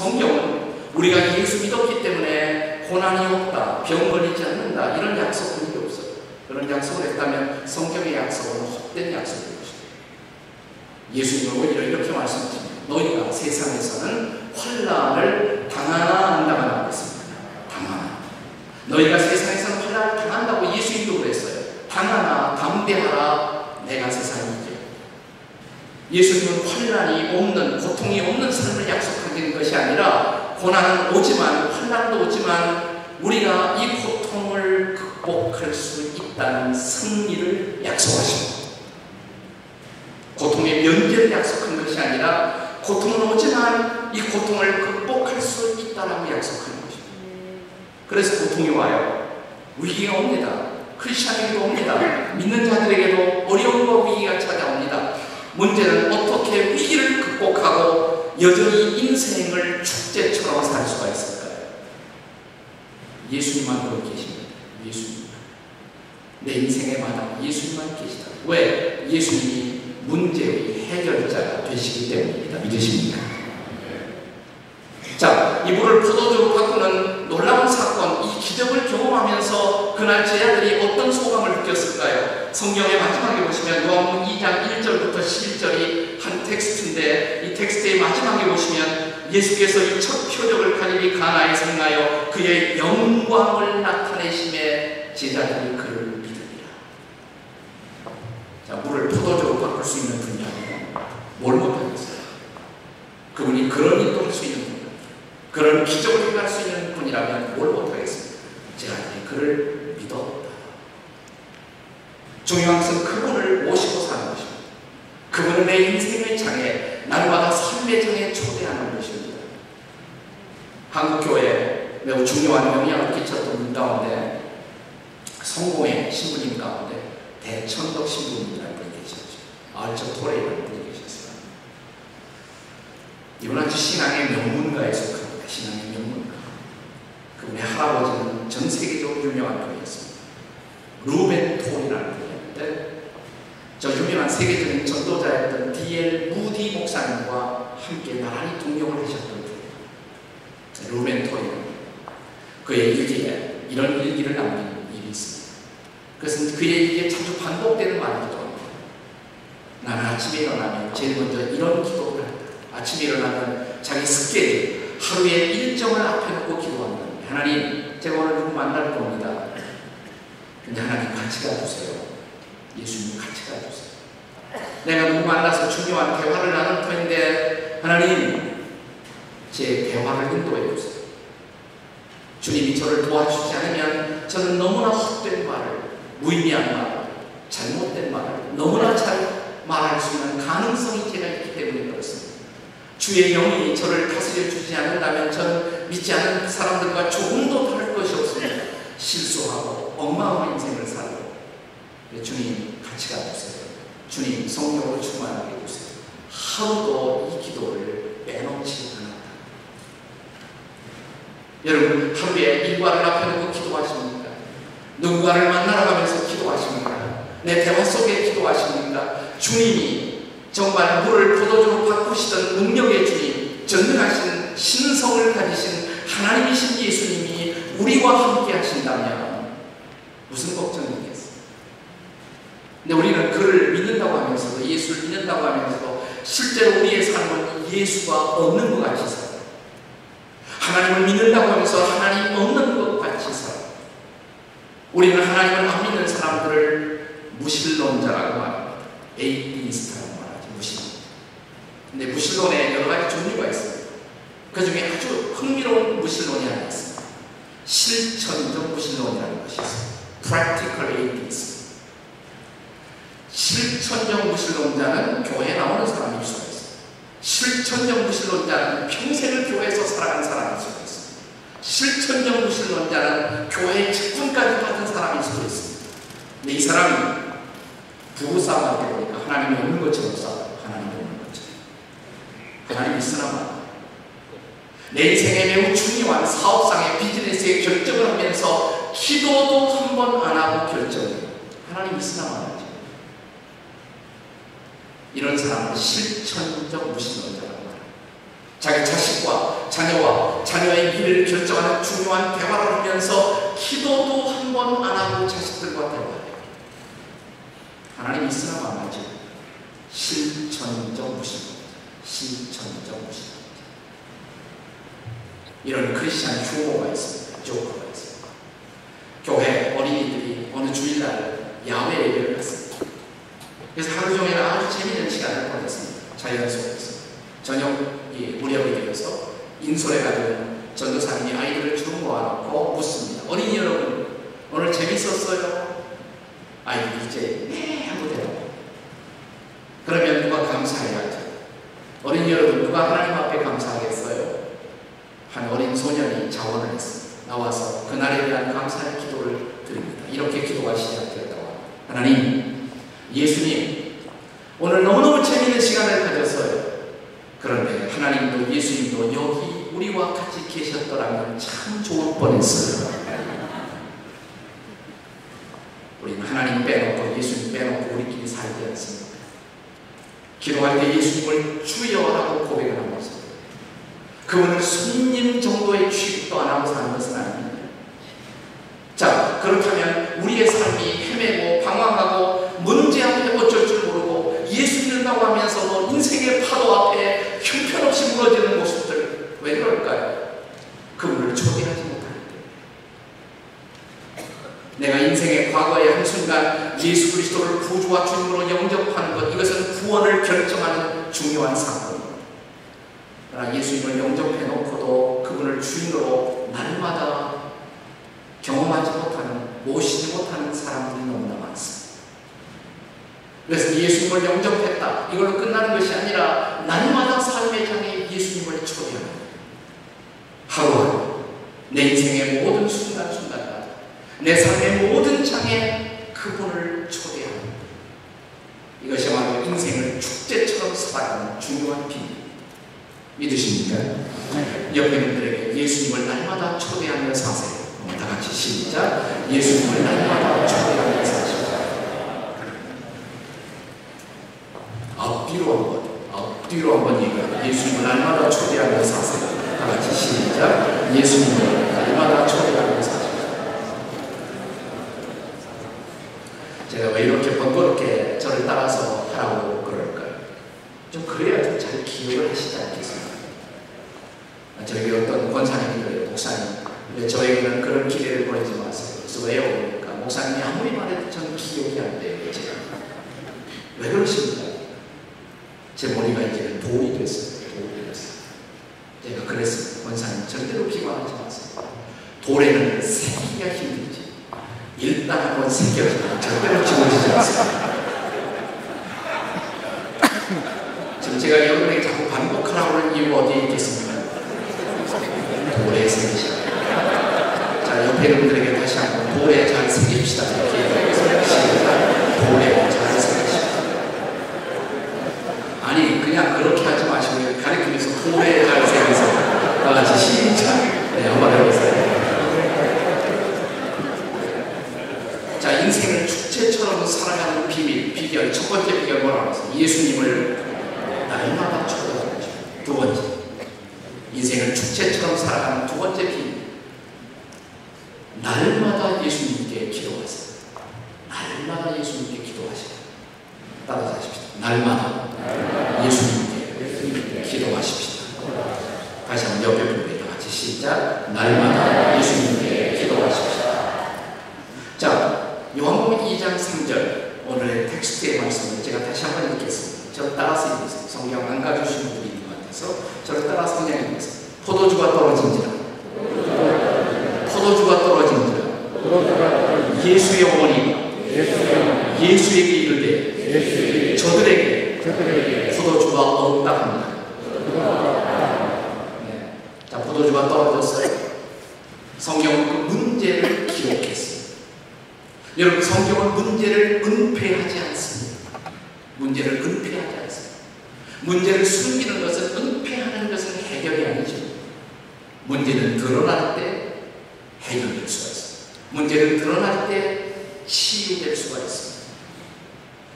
성경은 우리가 예수 믿었기 때문에 고난이 없다, 병 걸리지 않는다 이런 약속은 없어요. 그런 약속을 했다면 성경의 약속은 헛된 약속인 것입니다. 예수님은 오히려 이렇게 말씀하십니다. 너희가 세상에서는 환란을 당하나 안 당하나 그랬습니다. 당하나. 너희가 세상에서는 환란을 당한다고 예수님도 그랬어요. 당하나 담대하라 내가 세상이지. 예수님은 환란이 없는 고통이 없는 삶을 약속하는 것이 아니라 고난은 오지만 환란도 오지만 우리가 이 고통을 극복할 수 있다는 승리를 약속하십니다. 고통의 면제를 약속한 것이 아니라 고통은 오지만 이 고통을 극복할 수 있다라고 약속하는 것입니다. 그래서 고통이 와요. 위기가 옵니다. 크리스천에게도 옵니다. 믿는 자들에게도 어려움과 위기가 찾아옵니다. 문제는 어떻게 위기를 극복하고 여전히 인생을 축제처럼 살 수가 있을까요? 예수님만 거기 계십니다. 예수님. 내 인생의 마당 예수님만 계시다. 왜? 예수님이 문제의 해결자가 되시기 때문입니다. 믿으십니까? 자, 이불을 포도주로 바꾸는 놀라운 사건, 이 기적을 경험하면서 그날 제자들이 어떤 소감을 느꼈을까요? 성경의 마지막에 보시면 요한복음 2장 1절부터 11절이 한 텍스트인데 이 텍스트의 마지막에 보시면 예수께서 이 첫 표적을 갈릴리 가나에서 행하여 그의 영광을 나타내심에 제자들이 그를 믿으리라. 자, 물을 포도주로 바꿀 수 있는 분이라면 뭘 못하겠어요? 그분이 그런 일도 할 수 있는 분. 그런 기적을 행할 수 있는 분이라면 뭘 못하겠습니까? 제가 그를 믿었다. 중요한 것은 그분을 모시고 사는 것입니다. 그분은 내 인생의 장에, 날마다 삶의 장에 초대하는 것입니다. 한국교회에 매우 중요한 영향을 끼쳤던 분 가운데 성공의 신부님 가운데 대천덕 신부님이라는 분이 계셨죠. 알적 토레이라는 분이 계셨어요. 이분 아주 신앙의 명문가에 속합니다. 신앙의 명문가. 그분의 할아버지는 전 세계적으로 유명한 분이었습니다. 루벤 톨이라는 분이었는데 저 유명한 세계적인 전도자였던 D.L. 무디 목사님과 함께 나란히 동역을 하셨던 분이에요. 루벤 톨이는 그의 일기에 이런 일기를 남긴 일이 있습니다. 그것은 그의 일기에 자주 반복되는 말이기도 합니다. 나는 아침에 일어나면 제일 먼저 이런 기도를 한다. 아침에 일어나면 자기 스케줄, 하루의 일정을 앞에 놓고 기도한다. 하나님, 제가 오늘 누구 만날 겁니다. 근데 하나님 같이 가주세요. 예수님 같이 가주세요. 내가 누구 만나서 중요한 대화를 나눌 터인데 하나님, 제 대화를 인도해 주세요. 주님이 저를 도와주지 않으면 저는 너무나 헛된 말을, 무의미한 말을, 잘못된 말을 너무나 잘 말할 수 있는 가능성이 제가 있기 때문에 그렇습니다. 주의 영이 저를 다스려 주지 않는다면 저는 믿지 않는 사람들과 조금도 다를 것이 없습니다. 실수하고 엉망한 인생을 살고 주님 같이 가주세요. 주님 성령으로 충만하게 해주세요. 하루도 이 기도를 빼놓지 않았다. 여러분 하루에 일과를 앞에 놓고 기도하십니까? 누군가를 만나러 가면서 기도하십니까? 내 대화 속에 기도하십니까? 주님이 정말 물을 포도주로 바꾸시던 능력의 주님, 전능하신 신성을 가지신 하나님이신 예수님이 우리와 함께 하신다면 무슨 걱정이 있겠어요? 근데 우리는 그를 믿는다고 하면서도 예수를 믿는다고 하면서도 실제로 우리의 삶은 예수가 없는 것 같이 살아요. 하나님을 믿는다고 하면서 하나님 없는 것 같이 살아요. 우리는 하나님을 안 믿는 사람들을 무신론자라고 말합니다. 에이티스트라고 말하죠. 무신론. 근데 무신론에 여러 가지 종류가 있습니다. 그 중에 아주 흥미로운 무신론이 하나 있습니다. 실천적 무신론이라는 것이 있습니다. Practical Atheism. 실천적 무신론자는 교회에 나오는 사람일 수가 있습니다. 실천적 무신론자는 평생을 교회에서 살아간 사람일 수가 있습니다. 실천적 무신론자는 교회 직분까지 받은 사람일 수도 있습니다. 근데 이 사람이 부부싸움할 때 보니까 하나님이 없는 것처럼 싸워요. 하나님이 없는 것처럼. 하나님 있으나 내 인생에 매우 중요한 사업상의 비즈니스의 결정을 하면서 기도도 한 번 안 하고 결정해요. 하나님 있으나 말하죠. 이런 사람은 실천적 무신론자라고 말해요. 자기 자식과 자녀와 자녀의 미래를 결정하는 중요한 대화를 하면서 기도도 한 번 안 하고 자식들과 대화해요. 하나님 있으나 마나죠. 실천적 무신입니다. 실천적 무신입니다. 이런 크리스찬 휴머가 있습니다. 조커가 있습니다. 교회 어린이들이 어느 주일날 야외 예배를 했습니다. 그래서 하루 종일 아주 재미있는 시간을 보냈습니다. 자연 속에서. 저녁이 무렵이 되어서 인솔에 가면 전도사님이 아이들을 쭉 모아놓고 묻습니다. 어린이 여러분, 오늘 재밌었어요? 아이들이 이제 네 하고 대답 그러면 누가 감사해야죠? 어린이 여러분, 누가 하나님 앞에 감사하겠어요? 한 어린 소년이 자원을 했습니다. 나와서 그날에 대한 감사의 기도를 드립니다. 이렇게 기도가 시작되었다고 합니다. 하나님, 예수님, 오늘 너무너무 재미있는 시간을 가졌어요. 그런데 하나님도 예수님도 여기 우리와 같이 계셨더라면 참 좋을 뻔했어요. 우리는 하나님 빼놓고 예수님 빼놓고 우리끼리 살지 않습니다. 기도할 때 예수님을 주여라고 고백을 하는 것입니다. 그분을 손님 정도의 취급도 안 하고 사는 것은 아닙니다. 자, 그렇다면 우리의 삶이 헤매고 방황하고 문제 앞에 어쩔 줄 모르고 예수 믿는다고 하면서도 인생의 파도 앞에 형편없이 무너지는 모습들 왜 그럴까요? 그분을 초대하지 못할 때 내가 인생의 과거의 한순간 예수 그리스도를 구주와 주님으로 영접하는 것 이것은 구원을 결정하는 중요한. 그러나 예수님을 영접해 놓고도 그분을 주인으로 날마다 경험하지 못하는 모시지 못하는 사람들이 너무나 많습니다. 그래서 예수님을 영접했다. 이걸로 끝나는 것이 아니라 날마다 삶의 장에 예수님을 초대하는 하루하루 내 인생의 모든 순간순간마다 내 삶의 모든 장에 그분을 초대하는 이것이야말로 인생을 축제처럼 살아가는 중요한 비밀 믿으십니까? 네. 옆에 분들에게 예수님을 날마다 초대하며 사세요. 다 같이 시작. 예수님을 날마다 초대하며 사시오. 앞뒤로 한번, 앞뒤로 한번 얘기해요. 예수님을 날마다 초대하며 사세요. 다 같이 시작. 예수님을 날마다 초대하며 사시오. 제가 왜 이렇게 번거롭게 저를 따라서 하라고 그럴까요? 좀 그래야 좀 잘 기억을 하시지 않겠습니까? 저에게 어떤 권사님이 그래요. 목사님. 근데 저에게는 그런 기대를 보내지 마세요. 그래서 왜요? 그러니까 목사님이 아무리 말해도 저는 기억이 안 돼요. 제가. 왜 그러십니까? 제 머리가 이제는 돌이 됐어요. 돌이 됐어요. 제가 그랬어요. 권사님 절대로 기만하지 마세요. 돌에는 새기기가 힘들지. 일단 한번 새겨지면 절대로 지워지지 않습니다. 지금 제가 여러분에게 자꾸 반복하라고 하는 이유가 어디에 있겠습니까? 돌에 새기시다. 자, 옆에 분들에게 다시 한번 돌에 잘 새깁시다. 이렇게 시작. 돌에 잘 새깁시다. 아니, 그냥 그렇게 하지 마시고 가리키면서 돌에 잘 새기세요. 다 같이 시작. 네, 한번 해보세요. 자, 인생을 축제처럼 살아가는 비밀, 비결. 첫 번째 비결 뭐라고 했어요? 예수님을 날마다 초대하는 거죠. 두 번째. 인생을 축제처럼 살아가는 두 번째 비밀. 날마다 예수님께 기도하세요. 날마다 예수님께 기도하세요. 따라하십시오. 날마다 예수님께 기도하십시오. 다시 한번 옆에 분들이 같이 시작. 날마다 예수님께 기도하십시오. 자, 요한복음 2장 3절 텍스트의 말씀을 제가 다시 한 번 읽겠습니다. 저를 따라서 읽으세요. 성경 안 가주시는 분이 있는 것 같아서 저를 따라서 그냥 읽으세요. 포도주가 떨어진지라 포도주가 떨어진지라 예수의 어머니가 예수에게 이르되 저들에게 포도주가 없다 합니다. 네. 자, 포도주가 떨어졌어요. 성경은 그 문제를 기록했어요. 여러분, 성경은 문제를 은폐하지 않습니다. 문제를 은폐하지 않습니다. 문제를 숨기는 것은 은폐하는 것은 해결이 아니죠. 문제는 드러날 때 해결될 수가 있습니다. 문제는 드러날 때 치유될 수가 있습니다.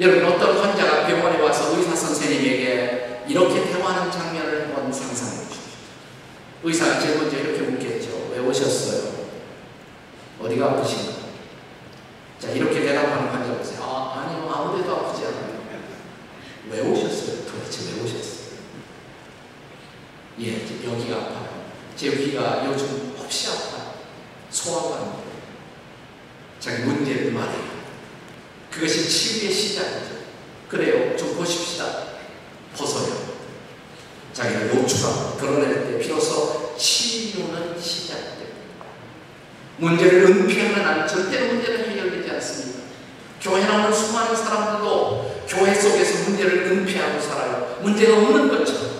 여러분 어떤 환자가 병원에 와서 의사 선생님에게 이렇게 대화하는 장면을 한번 상상해 보십시오. 의사가 제일 먼저 이렇게 묻겠죠. 왜 오셨어요? 어디가 아프신가? 자, 이렇게 대답하는 환자 보세요. 아, 아니요. 아무 데도 아프지 않아요. 왜 오셨어요? 도대체 왜 오셨어요? 예, 여기가 아파요. 제 귀가 요즘 혹시 아파요. 소화가 안. 자기 문제를 말해요. 그것이 치유의 시작이죠. 그래요. 좀 보십시다. 벗어요. 자기가 노출하고 드러낼 때 비로소 치유는 시작됩니다. 문제를 은폐하는 한 절대로 문제는 해결되지 않습니다. 교회 나오는 수많은 사람들도 교회 속에서 문제를 은폐하고 살아요. 문제가 없는 것처럼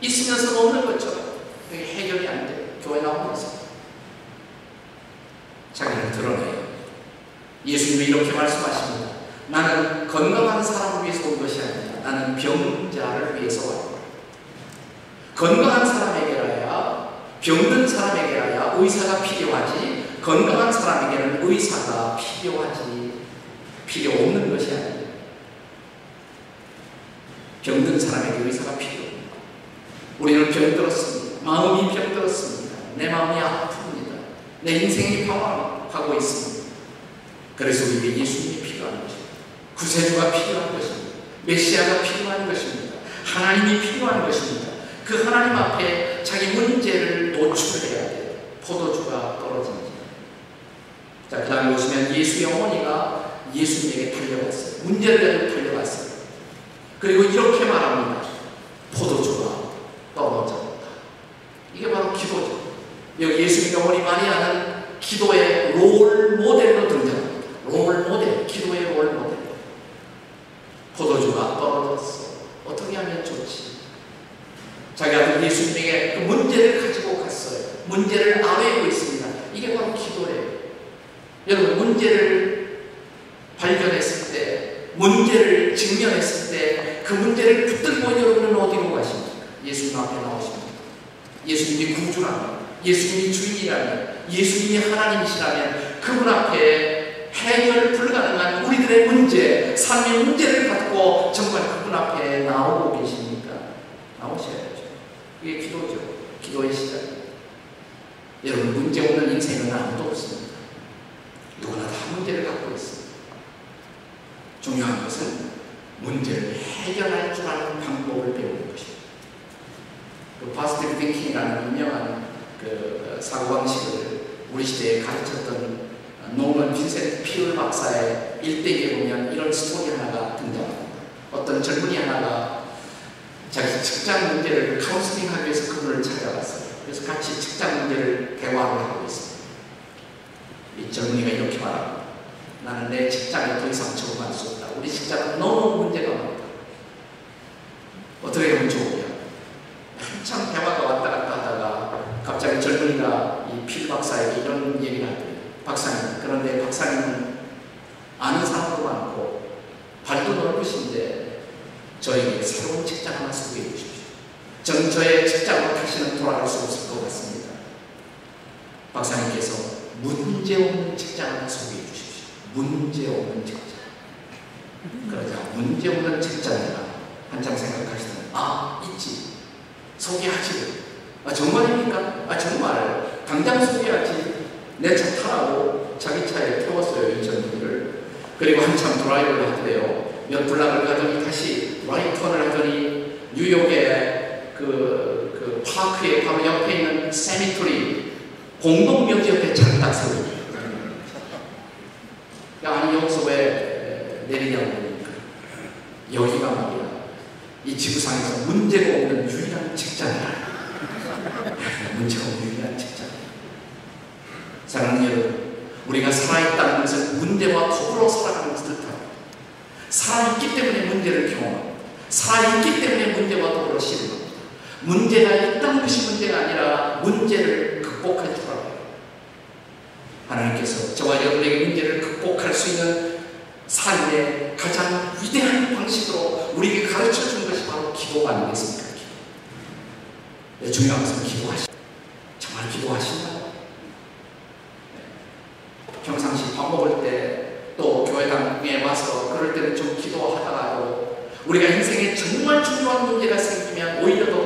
있으면서 없는 것처럼 해결이 안 돼요. 교회 나오면서 자기를 드러내요. 예수님이 이렇게 말씀하십니다. 나는 건강한 사람을 위해서 온 것이 아니라 나는 병자를 위해서 왔다. 건강한 사람에게라야 병든 사람에게라야 의사가 필요하지 건강한 사람에게는 의사가 필요하지 필요 없는 것이 아니에요. 병든 사람에게 의사가 필요합니다. 우리는 병들었습니다. 마음이 병들었습니다. 내 마음이 아픕니다. 내 인생이 방황하고 있습니다. 그래서 우리에게 예수님이 필요한 것입니다. 구세주가 필요한 것입니다. 메시아가 필요한 것입니다. 하나님이 필요한 것입니다. 그 하나님 앞에 자기 문제를 노출해야 돼요. 포도주가 떨어집니다. 자, 그 다음에 보시면 예수의 어머니가 예수님에게 달려갔어요. 문제를 가지고 달려갔어요. 그리고 이렇게 말합니다. 포도주가 떨어졌다. 이게 바로 기도죠. 여기 예수님의 어머니 마리아는 기도의 롤 모델로 등장합니다. 롤 모델, 기도의 롤 모델. 포도주가 떨어졌어. 어떻게 하면 좋지? 자기 아들 예수님에게 그 문제를 가지고 갔어요. 문제를 아뢰고 있습니다. 이게 바로 기도예요. 여러분, 문제를 발견했을 때, 문제를 직면했을 때, 그 문제를 붙들고 여러분은 어디로 가십니까? 예수님 앞에 나오십니다. 예수님이 구주라면, 예수님이 주인이라면, 예수님이 하나님이시라면, 그분 앞에 해결 불가능한 우리들의 문제, 삶의 문제를 갖고 정말 그분 앞에 나오고 계십니까? 나오셔야죠. 이게 기도죠. 기도의 시작입니다. 여러분, 문제 없는 인생은 아무도 없습니다. 누구나 다 문제를 갖고 있습니다. 중요한 것은 문제를 해결할 줄 아는 방법을 배우는 것입니다. 그 파스티브 띵킹이라는 유명한 그 사고방식을 우리 시대에 가르쳤던 노먼 빈센트 피울 박사의 일대기에 보면 이런 스토리 하나가 등장합니다. 어떤 젊은이 하나가 자기 직장 문제를 카운슬링하기 위해서 그분을 찾아갔어요. 그래서 같이 직장 문제를 대화를 하고 있습니다. 이 젊은이가 이렇게 말합니다. 나는 내 직장에 더 이상 적응할 수 없다. 우리 직장은 너무 문제가 많다. 어떻게 하면 좋으냐? 한참 대화가 왔다 갔다 하다가 갑자기 젊은이가 이 필 박사에게 이런 얘기를 하더래요. 박사님, 그런데 박사님은 아는 사람도 많고 발도 넓으신데 저에게 새로운 직장 하나 소개해 주십시오. 전 저의 직장으로 다시는 돌아갈 수 없을 것 같습니다. 박사님께서 문제 없는 직장 하나 소개해 주십시오. 문제 없는 직장. 그러자 문제 없는 직장이라 한참 생각하시더니 아 있지. 소개하지. 아 정말입니까? 아 정말. 당장 소개하지. 내 차 타라고 자기 차에 태웠어요 이 젊은이를 그리고 한참 드라이브를 하더래요. 몇 블락을 가더니 다시 라이턴을 하더니 뉴욕의 그, 그 파크의 바로 옆에 있는 세미토리 공동묘지 옆에 차를 딱 세우고 여기서 왜 내리냐고 그러니까 여기가 말이야. 이 지구상에서 문제가 없는 유일한 직장이야. 문제가 없는 유일한 직장. 사랑하는 여러분 우리가 살아있다는 것은 문제와 더불어 살아가는 것을 뜻합니다 살아있기 때문에 문제를 경험합니다 살아있기 때문에 문제와 더불어 실행합니다. 문제가 있다는 것이 문제가 아니라 문제를 극복할 줄 하나님께서 저와 여러분에게 문제를 극복할 수 있는 삶의 가장 위대한 방식으로 우리에게 가르쳐 준 것이 바로 기도가 아니겠습니까? 기도. 네, 중요한 것은 기도하시 정말 기도하신다고. 네. 평상시 밥 먹을 때 또 교회당에 와서 그럴 때는 좀 기도하다가도 우리가 인생에 정말 중요한 문제가 생기면 오히려 더